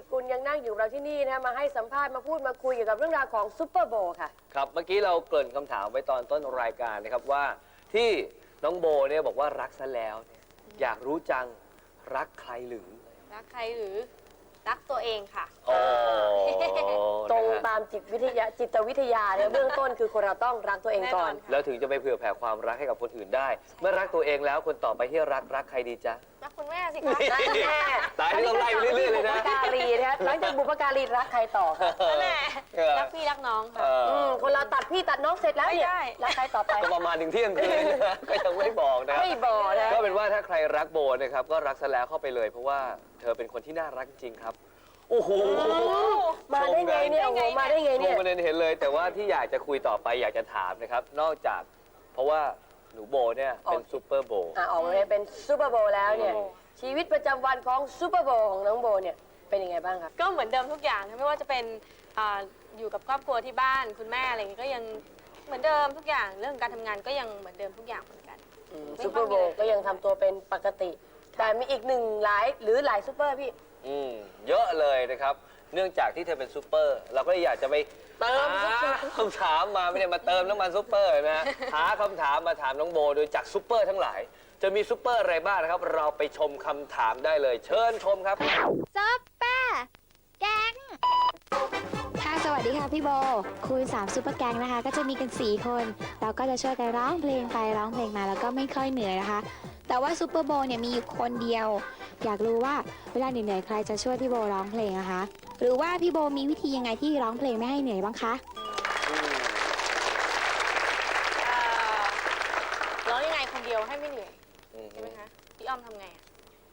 ตาลิติกุลยังนั่งอยู่กับเราที่นี่นะคะมาให้สัมภาษณ์มาพูดมาคุยเกี่ยวกับเรื่องราวของซูเปอร์โบว์ค่ะ ครับเมื่อกี้เราเกริ่นคำถามไว้ตอนต้นรายการนะครับว่าที่น้องโบเนี่ยบอกว่ารักซะแล้วเนี่ยอยากรู้จังรักใครหรือรักใครหรือรักตัวเองค่ะโอ้ตรงนะฮะตามจิตวิทยาจิตวิทยาเนี่ยเบื้องต้นคือคนเราต้องรักตัวเองก่อน แน่นอน แล้วถึงจะไปเผื่อแผ่ความรักให้กับคนอื่นได้ เมื่อรักตัวเองแล้วคนต่อไปที่รักรักใครดีจ๊ะ รักคุณแม่สิคะนั่นแน่ตายนี่ต้องไล่ไปเรื่อยๆเลยนะ บุพการีนะคะหลังจากบุพการีรักใครต่อคะนั่นแหละเออ รักพี่รักน้องค่ะ เอออืมคนเราตัดพี่ตัดน้องเสร็จแล้วเนี่ยไม่ได้ รักใครต่อไปก็ประมาณถึงเที่ยงคืนนะก็ยังไม่บอกนะ ไม่บอกนะ ก็เป็นว่าถ้าใครรักโบนะครับก็รักซะแล้วเข้าไปเลย เพราะว่าเธอเป็นคนที่น่ารักจริงครับ โอ้โห มาได้ไงเนี่ยโอ้โหมาได้ไงตรเนี่งยประเด็นเห็นเลย แต่ว่าที่อยากจะคุยต่อไปอยากจะถามนะครับ นอกจากเพราะว่า หนูโบเนี่ยเป็นซูเปอร์โบอะออกมาเป็นซูเปอร์โบว์แล้วเนี่ยอืมชีวิตประจำวันของซูเปอร์โบว์ของน้องโบเนี่ยเป็นยังไงบ้างครับ ก็เหมือนเดิมทุกอย่างนะไม่ว่าจะเป็นอ่าอยู่กับครอบครัวที่บ้านคุณแม่อะไรอย่างเงี้ยก็ยังเหมือนเดิมทุกอย่างเรื่องการทำงานก็ยังเหมือนเดิมทุกอย่างเหมือนกัน ไม่ซูค่เปออยร์มีโบอะไรว์ก็ยังทำตัวเป็นปกติ แต่มีอีกหนึ่งหลายหรือหลายซูเปอร์พี่ อืมเยอะเลยนะครับ เนื่องจากที่เธอเป็นซูเปอร์ เราก็เลยอยากจะไปเติมหาคำถามมาไม่ได้มาเติมน้ำมันซูเปอร์นะหาคำถามมาถามน้องโบโดยจากซูเปอร์ทั้งหลาย จะมีซูเปอร์อะไรบ้างนะครับ เราไปชมคำถามได้เลย เชิญชมครับซัปเปอร์แก๊งค่ะสวัสดีค่ะพี่โบคุย3ซุปเปอร์แก๊งนะคะ ก็จะมีกัน 4 คน เราก็จะช่วยกันร้องเพลงไปร้องเพลงมาแล้วก็ไม่ค่อยเหนื่อยนะคะ แต่ว่าซูเปอร์โบเนี่ยมีอยู่คนเดียว อยากรู้ว่าเวลาเหนื่อยๆใครจะช่วยพี่โบร้องเพลงนะคะ หรือว่าพี่โบมีวิธียังไงที่ร้องเพลงไม่ให้เหนื่อยบ้างคะอ่าร้องยังไงคนเดียวให้ไม่เหนื่อยอืมใช่ไหมคะพี่อ้อมทำไงอะ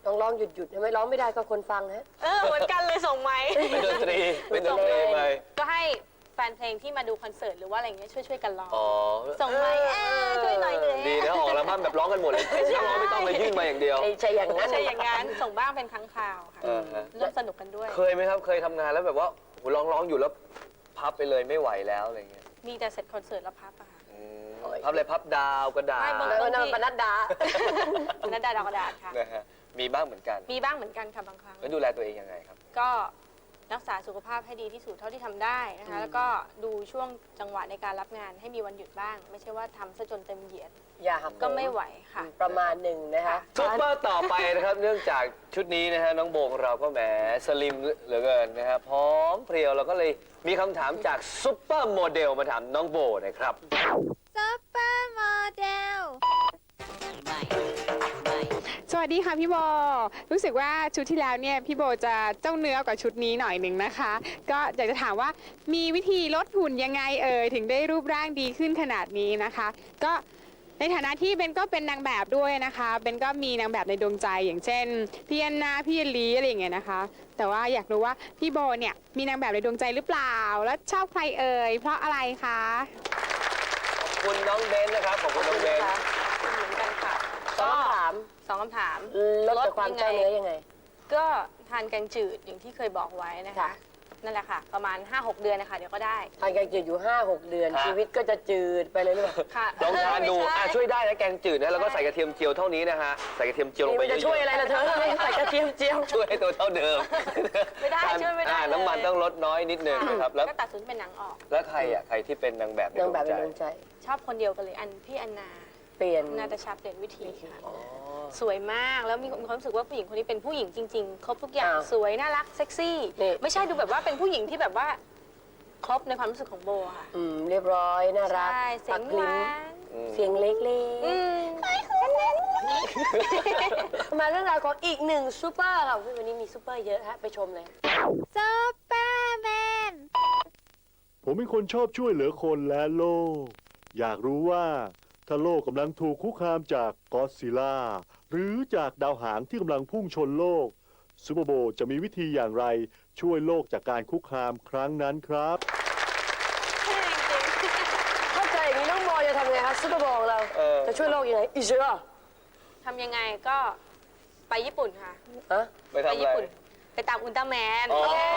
ต้องร้องหยุดหยุดๆทำไมร้องไม่ได้ก็คนฟังฮะ เออเหมือนกันเลยส่งไหม เป็นดนตรีเป็นดนตรีไป ก็ให้แฟนเพลงที่มาดูคอนเสิร์ตหรือว่าอะไรอย่างเงี้ยช่วยช่วยๆกันร้อง อ๋อส่งไหมเออช่วยหน่อยเหนื่อยดีนะออกแล้วมันแบบร้องกันหมดเลยนักร้องไม่ต้องเลยยื่นมาอย่างเดียว ไม่ใช่อย่างไม่นั้นใช่อย่างนั้นส่งบ้างเป็นครั้งคราวค่ะเออฮะ ร่วมสนุกกันด้วย เคยไหมครับเคยทำงานแล้วแบบว่าโหร้องร้องอยู่แล้วพับไปเลยไม่ไหวแล้วอะไรเงี้ยมีแต่เสร็จคอนเสิร์ตแล้วพับอะค่ะ อืมพับอะไรพับดาวกระดาษไม่บางแล้วก็นอนปนัดดา นัดดาดาวกระดาษค่ะ นะฮะมีบ้างเหมือนกันมีบ้างเหมือนกันค่ะบางครั้ง แล้วดูแลตัวเองยังไงครับ ก็ รักษาสุขภาพให้ดีที่สุดเท่าที่ทำได้นะคะ แล้วก็ดูช่วงจังหวะในการรับงานให้มีวันหยุดบ้าง ไม่ใช่ว่าทำซะจนเต็มเหยียดอย่าหักก็ไม่ไหวค่ะ ประมาณหนึ่งนะคะ ซุปเปอร์ต่อไปนะครับ เนื่องจากชุดนี้นะฮะน้องโบของเราก็แหมสลิมเหลือเกินนะฮะพร้อมเพรียวเราก็เลยมีคำถามจากซุปเปอร์โมเดลมาถามน้องโบหนะครับซัปเปอร์โมเดล สวัสดีค่ะพี่โบ รู้สึกว่าชุดที่แล้วเนี่ยพี่โบจะเจ้าเนื้อกว่าชุดนี้หน่อยหนึ่งนะคะ ก็อยากจะถามว่ามีวิธีลดหุ่นยังไงเอ่ยถึงได้รูปร่างดีขึ้นขนาดนี้นะคะ ก็ในฐานะที่เบนก็เป็นนางแบบด้วยนะคะเบนก็มีนางแบบในดวงใจอย่างเช่นพี่แอนนาพี่เอลีอะไรอย่างเงี้ยนะคะ แต่ว่าอยากรู้ว่าพี่โบเนี่ยมีนางแบบในดวงใจหรือเปล่า แล้วชอบใครเอ่ยเพราะอะไรคะขอบคุณน้องเบนนะครับขอบคุณน้องเบน เหมือนกันค่ะสองคำถาม สองคำถามลดจากความเจ้าเนื้อยังไง ก็ทานแกงจืดอย่างที่เคยบอกไว้นะคะ ค่ะ นั่นแหละค่ะ ประมาณ 5-6 เดือนนะคะ เดี๋ยวก็ได้ทานแกงจืดอยู่ 5 6 เดือน ครับ ชีวิตก็จะจืดไปเลยหรือเปล่าค่ะลองทานดูไม่ใอะช่วยได้นะแกงจืดนะแล้วก็ใส่กระเทียมเจียวเท่านี้นะฮะใส่กระเทียมเจียวลงนี่ไปมันเยจะอะๆช่วยอะไรล่ะเธอไม่ใส่กระเทียมเจียวช่วยให้ตัวเท่าเดิมไม่ได้ทานช่วยไม่ได้อ่าเลยน้ำมันต้องลดน้อยนิดนึงนะครับแล้ว ก็ตัดส่วนที่เป็นหนังออก แล้วใครอะใครที่เป็นนางแบบในนางดวแบบงเป็นใจดวงใจ ชอบคนเดียวกันเลยอันพี่อันนา เปลี่ยน นาตาชาเปลี่ยนวิธีค่ะอ๋อสวยมากแล้วมีมีความรู้สึกว่าผู้หญิงคนนี้เป็นผู้หญิงจริงๆ ครบทุกอย่างอ้าวสวยน่ารักเซ็กซี่ นี่ ไม่ใช่ดูแบบว่าเป็นผู้หญิงที่แบบว่า ครบในความรู้สึกของโบค่ะอืมเรียบร้อยน่ารักใช่เสียปังกหลิ้วานนเสียงเล็กอืมๆมาเรื่องราวของอีกหนึ่งซูเปอร์ค่ะวันนี้มีซูเปอร์เยอะฮะไปชมเลยซัปเปอร์แมน ผมเป็นคนชอบช่วยเหลือคนและโลก อยากรู้ว่า ถ้าโลกกำลังถูกคุกคามจากกอดซิลล่าหรือจากดาวหางที่กำลังพุ่งชนโลกซูเปอร์โบว์จะมีวิธีอย่างไรช่วยโลกจากการคุกคามครั้งนั้นครับ เข้าใจอย่างนี้น้องโบจะทำไงครับซูเปอร์โบว์ของเราเออ จะช่วยโลกยังไงอีเชื่อทำยังไงก็ไปญี่ปุ่นค่ะฮะไปไปทำอะไร ญี่ปุ่น ไปตามอุลตร้าแมน อ๋อเย้เอา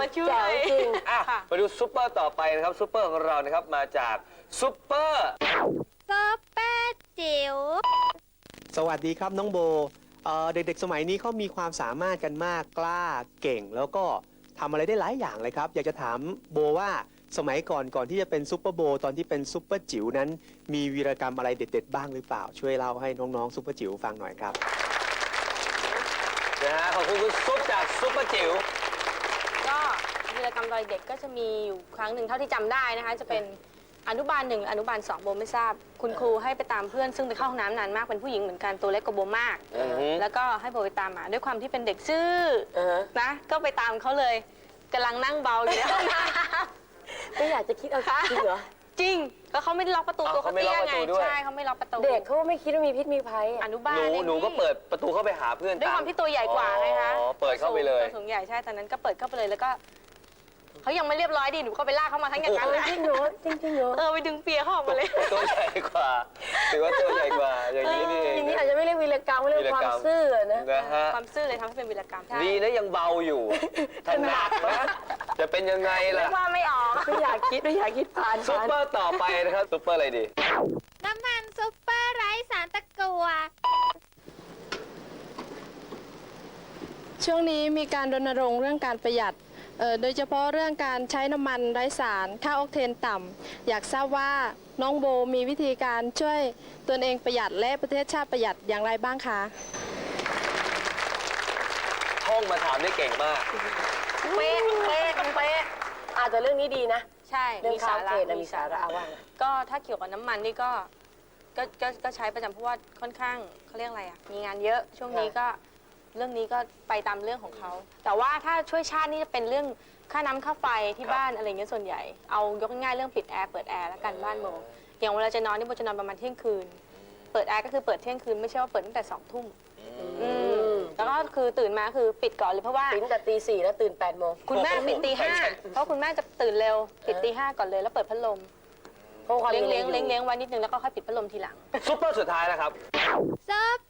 มาแจ๋วช่วยจริงเอามาช่วยแจ๋วจริงอะค่ะ มาดูซุปเปอร์ต่อไปนะครับซุปเปอร์ของเรานะครับมาจากซุปเปอร์ซัปเปอร์จิ๋วสวัสดีครับน้องโบเอ่อเด็กๆ สมัยนี้เขามีความสามารถกันมากกล้าเก่ง แล้วก็ทำอะไรได้หลายอย่างเลยครับ อยากจะถามโบว่าสมัยก่อนก่อนที่จะเป็นซุปเปอร์โบว์ตอนที่เป็นซุปเปอร์จิ๋วนั้น มีวีรกรรมอะไรเด็ด ๆ บ้างหรือเปล่า ช่วยเล่าให้น้องๆซุปเปอร์จิ๋วฟังหน่อยครับ นะฮะขอบคุณคุณซุปจากซุปเปอร์จิ๋วก็ วีรกรรมตอนเด็กก็จะมีอยู่ครั้งหนึ่งเท่าที่จำได้นะคะ จะเป็นอนุบาลหนึ่งอนุบาลสองโบไม่ทราบ คุณครูให้ไปตามเพื่อนซึ่งไปเข้าห้องน้ำนานมากเป็นผู้หญิงเหมือนกันตัวเล็กกว่าโบมาก อือฮึ แล้วก็ให้โบไปตามมาด้วยความที่เป็นเด็กซื่อ อ่าฮะนะก็ไปตามเขาเลยกำลังนั่งเบาอยู่ในห้องน้ไม่อยากจะคิดเอาจริงเหรอำ จริง แล้วเขาไม่ได้ล็อกประตูอ้าวตัวเขาเขาไม่ล็เตี้อกยประไงตูด้วย ใช่เขาไม่ล็อกประตูเด็กเขาไม่คิดว่ามีพิษมีภัยออะนุบาลหนูเองหนูก็เปิดประตูเข้าไปหาเพื่อนด้วยความที่ตัวใหญ่กว่าไงคะอ๋อเปิดเข้าไปเลย ตัวสูงใหญ่ใช่ตอนนั้นก็เปิดเข้าไปเลยแล้วก็ เขายังไม่เรียบร้อยดีหนูก็ไปลากเขามาทั้งอย่างนั้นเอเลอยจริงเหรอจริงจริงเหรอเออไปดึงเปียเขาออกมาเลยตัวใหญ่กว่าถือว่าตัวใหญ่กว่าอย่างนี้นี่เองอย่างนี้อาจจะไม่เรียกวีรกรรมเรียกความวีรกรรมซื่อนะนะฮะความซื่อเลยทำให้เป็นวีรกรรมใช่ดีนะยังเบาอยู่ถ้าหนักนะจะเป็นยังไงเรีล่ะยกว่าไม่ออกไม่อยากคิดไม่อยากคิดผ่านซุปผ่านเปอร์ต่อไปนะครับซุปเปอร์อะไรดีน้ำมันซุปเปอร์ไร้สารตะกั่วช่วงนี้มีการรณรงค์เรื่องการประหยัดเอ่อ โดยเฉพาะเรื่องการใช้น้ำมันไร้สารค่าออกเทนต่ำอยากทราบว่าน้องโบมีวิธีการช่วยตนเองประหยัดและประเทศชาติประหยัดอย่างไรบ้างคะท่องมาถามได้เก่งมาก เป๊ะเป๊ะเป๊ะอาจจะเรื่องนี้ดีนะ ใช่เรื่องมีข้าสาวระเกณฑ์มีสาระว่าไงก็ถ้าเกี่ยวกับน้ำมันนี่ก็ก็ก็ก็ใช้ประจำเพราะว่าค่อนข้างเขาเรียกอะไรอะ มีงานเยอะช่วงนี้ก็ เรื่องนี้ก็ไปตามเรื่องของเขา แต่ว่าถ้าช่วยชาตินี่จะเป็นเรื่องค่าน้ำค่าไฟที่ครับบ้านอะไรเงี้ยส่วนใหญ่ เอายกง่ายๆเรื่องปิดแอร์เปิดแอร์แล้วกันบ้านโมอย่างเวลาจะนอนนี่โมจะนอนประมาณเที่ยงคืน เปิดแอร์ก็คือเปิดเที่ยงคืนไม่ใช่ว่าเปิดตั้งแต่สองทุ่มอืมแล้วก็คือตื่นมาคือปิดก่อนเลยเพราะว่า ตื่นแต่ตีสี่แล้วตื่นแปดโมงคุณแม่ปิดตีห้าใช่เพราะคุณแม่จะตื่นเร็วปิดตีห้าก่อนเลยแล้วเปิดพัดลมเพราะความเลี้ยงเลี้ยงอเลี้ยงเลี้ยงไว้นิดนึงแล้วก็ค่อยปิดพัดลมทีหลัง ซุปเปอร์สุดท้ายนะครับซุปเปอร์สตา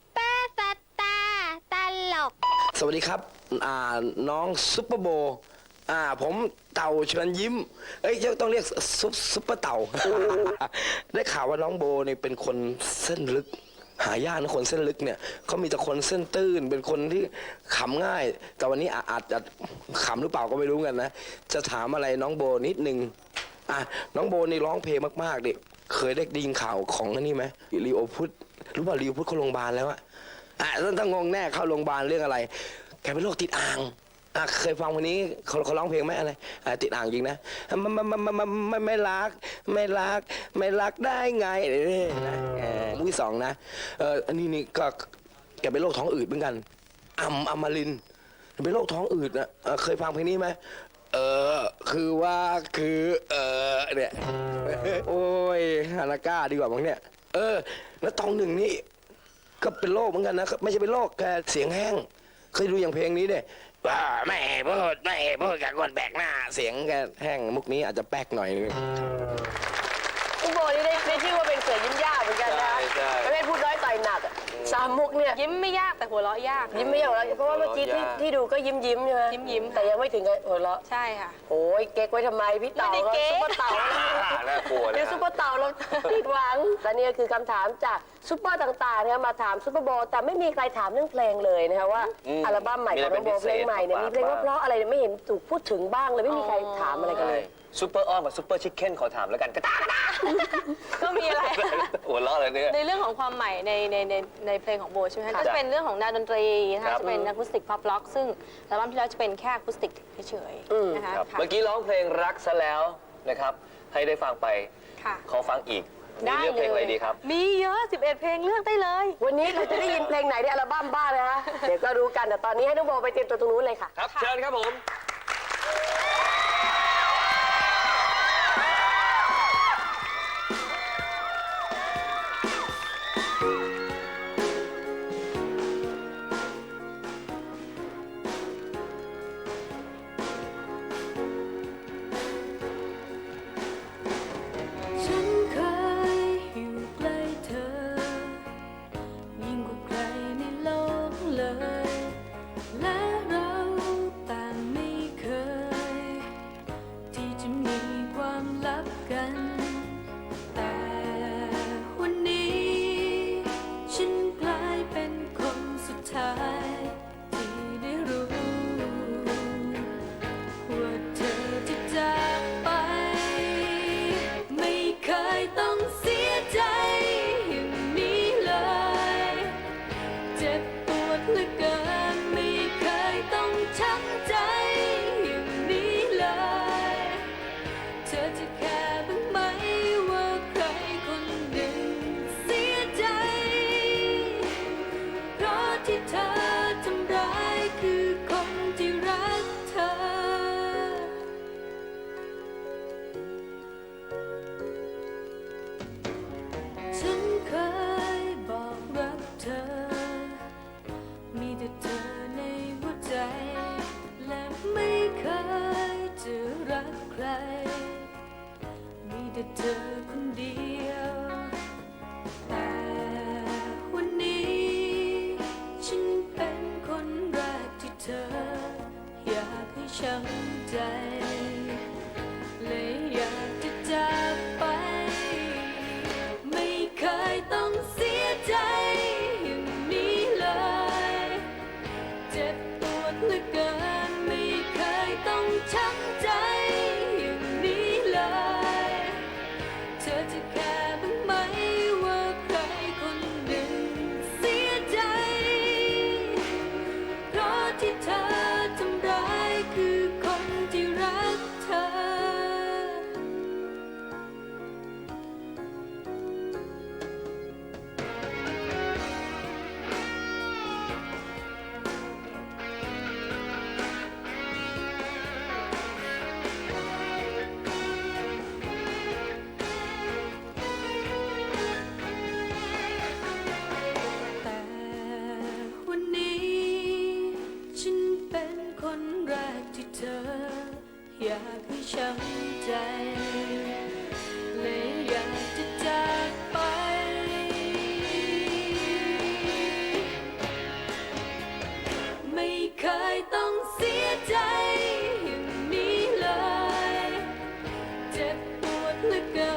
ร์ตลกสวัสดีครับอ่าน้องซุปเปอร์โบว์อ่าผมเต่าเชิญยิ้ม เอ้ยต้องเรียกซุปซุปเปอร์เต่า ได้ข่าวว่าน้องโบเนี่ยเป็นคนเส้นลึก หายากนะคนเส้นลึกเนี่ยเขามีแต่คนเส้นตื้น เป็นคนที่ขำง่าย แต่วันนี้อาอาจจะขำหรือเปล่าก็ไม่รู้กันนะ จะถามอะไรน้องโบนิดนึงอะน้องโบนี่ร้องเพลงมากๆดิเคยได้ดยินข่าวของอันนี่ไหมลีโอพุทธรู้ป่ะลีโอพุทธเขาโรงพยาบาลแล้วอะ อะต้องงงแน่เข้าโรงพยาบาลเรื่องอะไร แกเป็นโรคติดอ่างอะเคยฟังวันนี้เขาเขาร้องเพลงไหมอะไรอะติดอ่างจริงนะไม่ไม่ไม่ไม่ไม่ไม่รัก ไม่รัก ไม่รักได้ไงนี่นะเออมุกที่สองนะเอออันนี้นี่ก็แกเป็นโรคท้องอืดเหมือนกันอัมอัมมารินเป็นโรคท้องอืดนะเออเคยฟังเพลงนี้ไหมเออคือว่าคือเออเนี่ยโอ้ยฮานาก้าดีกว่ามั้งเนี่ย เออ แล้วตองหนึ่งนี่ ก็เป็นโรคเหมือนกันนะไม่ใช่เป็นโรคแกเสียงแห้ง เคยดูอย่างเพลงนี้เนี่ยว่าไม่พูดไม่พูดกับคนแบกหน้า เสียงแกแห้งมุกนี้อาจจะแป๊กหน่อยนึง คุณโบนี่ได้ได้ชื่อว่าเป็นเสือยิ้มยากเหมือนกันนะใช่ใช่ไม่ได้พูดน้อยต่อยหนักอะ สามมุกเนี่ยยิ้มไม่ยากแต่หัวเราะยาก ยิ้มไม่อย่างไรเพราะว่าเมื่อกี้ที่หัวเราะยากที่ดูก็ยิ้มยิ้มใช่ไหมยิ้มยิ้มแต่ยังไม่ถึงกับหัวเราะใช่ค่ะ โอ้ยเก๊กไว้ทำไมพี่เต่าไม่ได้ก็เก๊ก ซุปเปอร์เต่าน่ากลัวนะเดี๋ยวซุปเปอร์เต่าเราผิดหวังและนี่ก็คือคำถามจากซุปเปอร์ต่างๆนะคะมาถามซุปเปอร์โบว์แต่ไม่มีใครถามเรื่องเพลงเลยนะคะว่าอืมอัลบั้มใหม่ของน้องโบว์เพลงใหม่เนี่ยมีเพลงเพราะๆอะไรเนี่ยไม่เห็นถูกพูดถึงบ้างเลยไม่มีใครถามอะไรกันเลย ซุปเปอร์อ้อมกับซุปเปอร์ชิคเก้นขอถามแล้วกันกระตากกระตาก็มีอะไร หัวเราะเลยเนี่ย ในเรื่องของความใหม่ในในในในเพลงของโบใช่ไหมครัคะบก็จะเป็นเรื่องของแนวดนตรีนะครัคะบ จะเป็นอะคูสติกพ็อปล็อก ซึ่งอัลบั้มที่แล้วจะเป็นแค่อะคูสติกเฉยอืมๆนะคะครับค่ะ เมื่อกี้ร้องเพลงรักซะแล้วนะครับ ให้ได้ฟังไปค่ะ ขอฟังอีกมีได้เลือกเพลงอะไรดีครับ มีเยอะ 11 เพลงเลือกได้เลย วันนี้เราจะได้ยินเพลงไหนในอัลบั้มบ้างนะคะ เดี๋ยวก็รู้กันแต่ตอนนี้ให้น้องโบไปเตรียมตัวตรงนู้นเลยค่ะ ครับ เชิญครับผม всех плотных